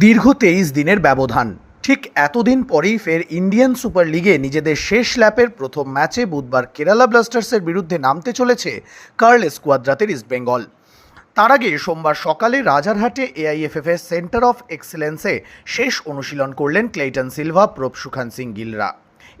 দীর্ঘ তেইশ দিনের ব্যবধান। ঠিক এতদিন পরেই ফের ইন্ডিয়ান সুপার লিগে নিজেদের শেষ ল্যাপের প্রথম ম্যাচে বুধবার কেরালা ব্লাস্টার্সের বিরুদ্ধে নামতে চলেছে কার্ল স্কোয়াদ্রাতের ইস্টবেঙ্গল তার আগে সোমবার সকালে রাজারহাটে এআইএফএফের সেন্টার অফ এক্সেলেন্সে শেষ অনুশীলন করলেন Clayton Silva Prabhsukhan Singh গিলরা।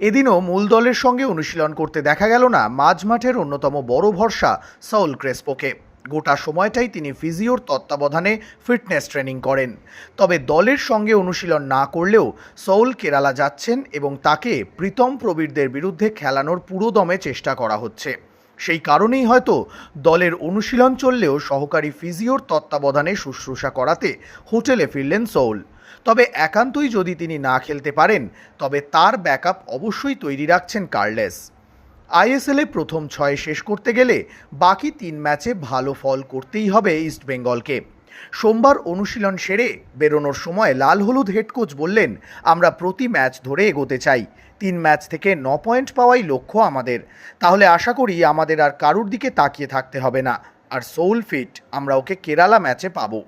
এদিনও মূল দলের সঙ্গে অনুশীলন করতে দেখা গেল না, মাঝমাঠের অন্যতম বড় ভরসা সাউল ক্রেসপোকে। গোটা সময়টাই তিনি ফিজিওর তত্ত্বাবধানে ফিটনেস ট্রেনিং করেন। তবে দলের সঙ্গে অনুশীলন না করলেও সৌল কেরালা যাচ্ছেন এবং তাকে প্রীতম প্রবীরদের বিরুদ্ধে খেলানোর পুরোদমে চেষ্টা করা হচ্ছে। সেই কারণেই হয়তো দলের অনুশীলন চললেও সহকারী ফিজিওর তত্ত্বাবধানে শুশ্রূষা করাতে হোটেলে ফিরলেন সৌল তবে একান্তই যদি তিনি না খেলতে পারেন, তবে তার ব্যাকআপ অবশ্যই তৈরি রাখছেন কার্লেস। আইএসএলে প্রথম ছয়ে শেষ করতে গেলে বাকি তিন ম্যাচে ভালো ফল করতেই হবে ইস্টবেঙ্গলকে সোমবার অনুশীলন সেরে বেরোনোর সময় লাল হলুদ হেড কোচ বললেন, আমরা প্রতি ম্যাচ ধরে এগোতে চাই। তিন ম্যাচ থেকে ন পয়েন্ট পাওয়াই লক্ষ্য আমাদের। তাহলে আশা করি আমাদের আর কারুর দিকে তাকিয়ে থাকতে হবে না। আর সোল ফিট, আমরা ওকে কেরালা ম্যাচে পাবো।